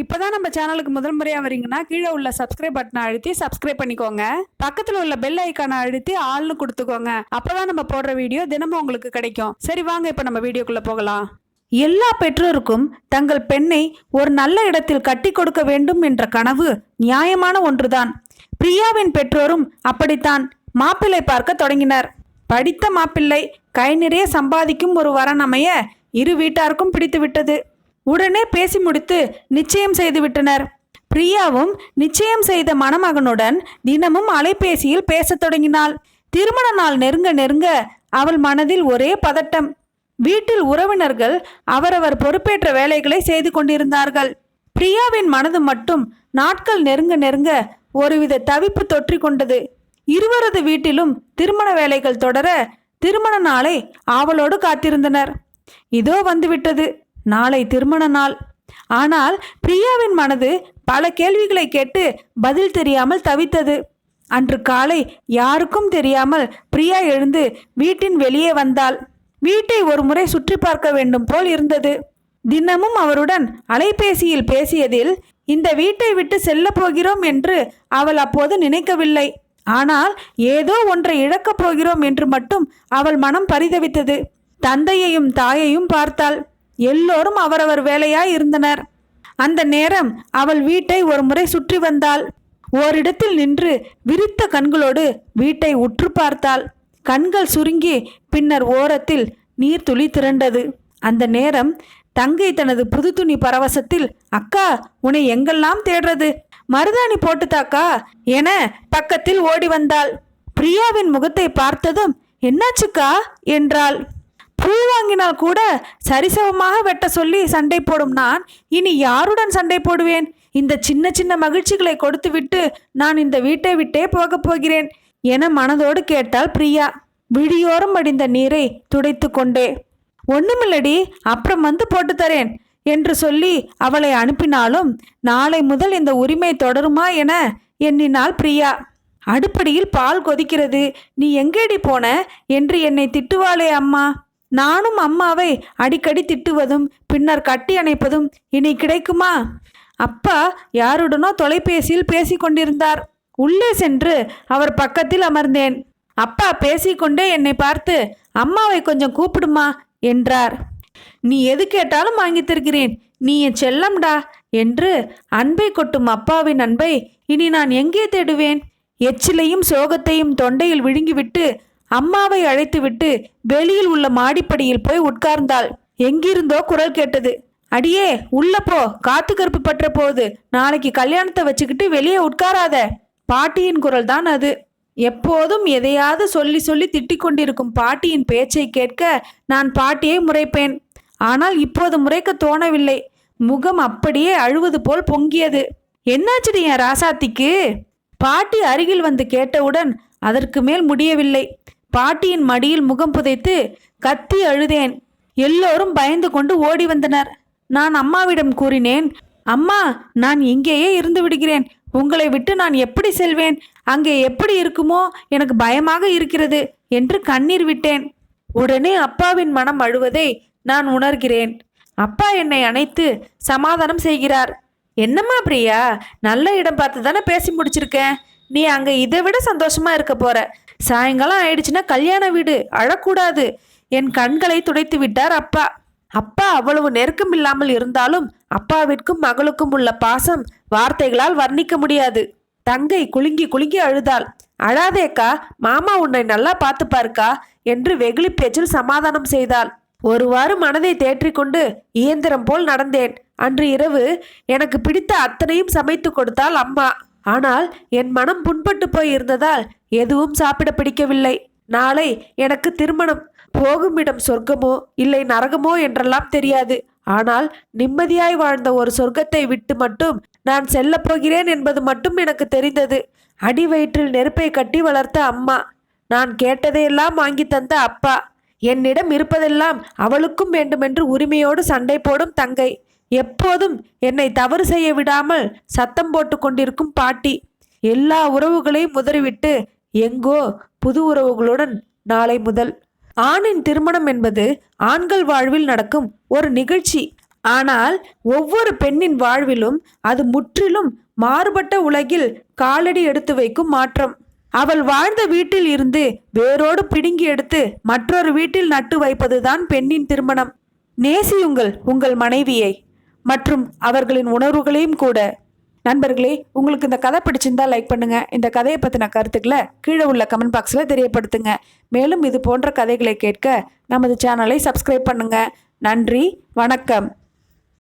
இப்போதான் நம்ம சேனலுக்கு முதல் முறையாக வரீங்கன்னா கீழே உள்ள சப்ஸ்கிரைப் பட்டனை அழுத்தி சப்ஸ்கிரைப் பண்ணிக்கோங்க. பக்கத்தில் உள்ள பெல் ஐக்கானை அழுத்தி ஆள்னு கொடுத்துக்கோங்க. அப்பதான் நம்ம போடுற வீடியோ தினமும் உங்களுக்கு கிடைக்கும். சரி வாங்க இப்போ நம்ம வீடியோக்குள்ளே போகலாம். எல்லா பெற்றோருக்கும் தங்கள் பெண்ணை ஒரு நல்ல இடத்தில் கட்டி கொடுக்க வேண்டும் என்ற கனவு நியாயமான ஒன்றுதான். பிரியாவின் பெற்றோரும் அப்படித்தான் மாப்பிள்ளை பார்க்க தொடங்கினர். படித்த மாப்பிள்ளை கை நிறைய சம்பாதிக்கும் ஒரு வரன் அமைய இரு வீட்டாருக்கும் பிடித்து விட்டது உடனே பேசி முடித்து நிச்சயம் செய்து விட்டனர். பிரியாவும் நிச்சயம் செய்த மணமகனுடன் தினமும் அலைபேசியில் பேசத் தொடங்கினாள். திருமண நாள் நெருங்க நெருங்க அவள் மனதில் ஒரே பதட்டம். வீட்டில் உறவினர்கள் அவரவர் பொறுப்பேற்ற வேலைகளை செய்து கொண்டிருந்தார்கள். பிரியாவின் மனது மட்டும் நாட்கள் நெருங்க நெருங்க ஒருவித தவிப்பு தொற்றி கொண்டது. இருவரது வீட்டிலும் திருமண வேலைகள் தொடர திருமண நாளை ஆவலோடு காத்திருந்தனர். இதோ வந்துவிட்டது. நாளை திருமண நாள். ஆனால் பிரியாவின் மனது பல கேள்விகளை கேட்டு பதில் தெரியாமல் தவித்தது. அன்று காலை யாருக்கும் தெரியாமல் பிரியா எழுந்து வீட்டின் வெளியே வந்தாள். வீட்டை ஒரு முறை சுற்றி பார்க்க வேண்டும் போல் இருந்தது. தினமும் அவருடன் அலைபேசியில் பேசியதில் இந்த வீட்டை விட்டு செல்ல போகிறோம் என்று அவள் அப்போது நினைக்கவில்லை. ஆனால் ஏதோ ஒன்றை இழக்கப் போகிறோம் என்று மட்டும் அவள் மனம் பரிதவித்தது. தந்தையையும் தாயையும் பார்த்தாள். எல்லோரும் அவரவர் வேலையாய் இருந்தனர். அந்த நேரம் அவள் வீட்டை ஒரு முறை சுற்றி வந்தாள். ஓரிடத்தில் நின்று விரித்த கண்களோடு வீட்டை உற்று பார்த்தாள். கண்கள் சுருங்கி பின்னர் ஓரத்தில் நீர்த்துளி திரண்டது. அந்த நேரம் தங்கை தனது புது துணி பரவசத்தில் அக்கா உன்னை எங்கெல்லாம் தேடுறது? மருதாணி போட்டுதாக்கா என பக்கத்தில் ஓடி வந்தாள். பிரியாவின் முகத்தை பார்த்ததும் என்னாச்சுக்கா? என்றாள். பூ வாங்கினால் கூட சரிசமமாக வெட்ட சொல்லி சண்டை போடும் நான். இனி யாருடன் சண்டை போடுவேன்? இந்த சின்ன சின்ன மகிழ்ச்சிகளை கொடுத்துவிட்டு நான் இந்த வீட்டை விட்டே போகப் போகிறேன் என மனதோடு கேட்டாள் பிரியா. விழியோரம் அடிந்த நீரை துடைத்து கொண்டே. ஒண்ணுமில்லடி அப்புறம் வந்து போட்டு தரேன் என்று சொல்லி அவளை அனுப்பினாலும் நாளை முதல் இந்த உரிமை தொடருமா என எண்ணினாள் பிரியா. அடுப்படியில் பால் கொதிக்கிறது. நீ எங்கேடி போன? என்று என்னை திட்டுவாளே அம்மா. நானும் அம்மாவை அடிக்கடி திட்டுவதும் பின்னர் கட்டி அணைப்பதும் இனி கிடைக்குமா? அப்பா யாருடனோ தொலைபேசியில் பேசிக் கொண்டிருந்தார். உள்ளே சென்று அவர் பக்கத்தில் அமர்ந்தேன். அப்பா பேசிக்கொண்டே என்னை பார்த்து அம்மாவை கொஞ்சம் கூப்பிடுமா? என்றார். நீ எது கேட்டாலும் வாங்கி தருகிறேன். நீ என் செல்லம்டா என்று அன்பை கொட்டும் அப்பாவின் அன்பை இனி நான் எங்கே தேடுவேன்? எச்சிலையும் சோகத்தையும் தொண்டையில் விழுங்கிவிட்டு அம்மாவை அழைத்துவிட்டு வெளியில் உள்ள மாடிப்படியில் போய் உட்கார்ந்தாள். எங்கிருந்தோ குரல் கேட்டது. அடியே உள்ள போ. காத்து கருப்பு பற்ற போகுது நாளைக்கு கல்யாணத்தை வச்சுக்கிட்டு வெளியே உட்காராத. பாட்டியின் குரல் தான் அது. எப்போதும் எதையாவது சொல்லி சொல்லி திட்டிக் கொண்டிருக்கும் பாட்டியின் பேச்சை கேட்க நான் பாட்டியை முறைப்பேன். ஆனால் இப்போது முறைக்க தோணவில்லை. முகம் அப்படியே அழுவது போல் பொங்கியது. என்னாச்சுடி என் ராசாத்திக்கு? பாட்டி அருகில் வந்து கேட்டவுடன் அதற்கு மேல் முடியவில்லை. பாட்டியின் மடியில் முகம் புதைத்து கத்தி அழுதேன். எல்லோரும் பயந்து கொண்டு ஓடி வந்தனர். நான் அம்மாவிடம் கூறினேன் அம்மா நான் இங்கேயே இருந்து விடுகிறேன். உங்களை விட்டு நான் எப்படி செல்வேன்? அங்கே எப்படி இருக்குமோ? எனக்கு பயமாக இருக்கிறது என்று கண்ணீர் விட்டேன். உடனே அப்பாவின் மனம் அழுவதை நான் உணர்கிறேன். அப்பா என்னை அணைத்து சமாதானம் செய்கிறார். என்னம்மா பிரியா நல்ல இடம் பார்த்து தானே பேசி முடிச்சிருக்கேன் நீ அங்கே இதை விட சந்தோஷமா இருக்க போற. சாயங்காலம் ஆயிடுச்சுன்னா கல்யாண வீடு அழக்கூடாது. என் கண்களை துடைத்து விட்டார் அப்பா. அப்பா அவ்வளவு நெருக்கம் இல்லாமல் இருந்தாலும் அப்பாவிற்கும் மகளுக்கும் உள்ள பாசம் வார்த்தைகளால் வர்ணிக்க முடியாது. தங்கை குலுங்கி குலுங்கி அழுதாள். அழாதேக்கா மாமா உன்னை நல்லா பார்த்துப்பாருக்கா என்று வெகுளி பேச்சில் சமாதானம் செய்தாள். ஒருவாறு மனதை தேற்றிக்கொண்டு இயந்திரம் போல் நடந்தேன். அன்று இரவு எனக்கு பிடித்த அத்தனையும் சமைத்து கொடுத்தாள் அம்மா. ஆனால் என் மனம் புண்பட்டு போய் இருந்ததால் எதுவும் சாப்பிட பிடிக்கவில்லை. நாளை எனக்கு திருமணம். போகும் இடம் சொர்க்கமோ இல்லை நரகமோ என்றெல்லாம் தெரியாது. ஆனால் நிம்மதியாய் வாழ்ந்த ஒரு சொர்க்கத்தை விட்டு மட்டும் நான் செல்லப்போகிறேன் என்பது மட்டும் எனக்கு தெரிந்தது. அடி வயிற்றில் நெருப்பை கட்டி வளர்த்த அம்மா நான் கேட்டதையெல்லாம் வாங்கி தந்த அப்பா. என்னிடம் இருப்பதெல்லாம் அவளுக்கும் வேண்டுமென்று உரிமையோடு சண்டை போடும் தங்கை. எப்போதும் என்னை தவறு செய்ய விடாமல் சத்தம் போட்டு கொண்டிருக்கும் பாட்டி. எல்லா உறவுகளையும் உதறிவிட்டு எங்கோ புது உறவுகளுடன் நாளை முதல். ஆணின் திருமணம் என்பது ஆண்கள் வாழ்வில் நடக்கும் ஒரு நிகழ்ச்சி. ஆனால் ஒவ்வொரு பெண்ணின் வாழ்விலும் அது முற்றிலும் மாறுபட்ட உலகில் காலடி எடுத்து வைக்கும் மாற்றம். அவள் வாழ்ந்த வீட்டில் இருந்து வேரோடு பிடுங்கி எடுத்து மற்றொரு வீட்டில் நட்டு வைப்பதுதான் பெண்ணின் திருமணம். நேசியுங்கள் உங்கள் மனைவியை. மற்றும் அவர்களின் உணர்வுகளையும் கூட. நண்பர்களே உங்களுக்கு இந்த கதை பிடிச்சிருந்தா லைக் பண்ணுங்க. இந்த கதையை பற்றின கருத்துக்களை கீழே உள்ள கமெண்ட் பாக்ஸில் தெரியப்படுத்துங்க. மேலும் இது போன்ற கதைகளை கேட்க நமது சேனலை சப்ஸ்கிரைப் பண்ணுங்க. நன்றி வணக்கம்.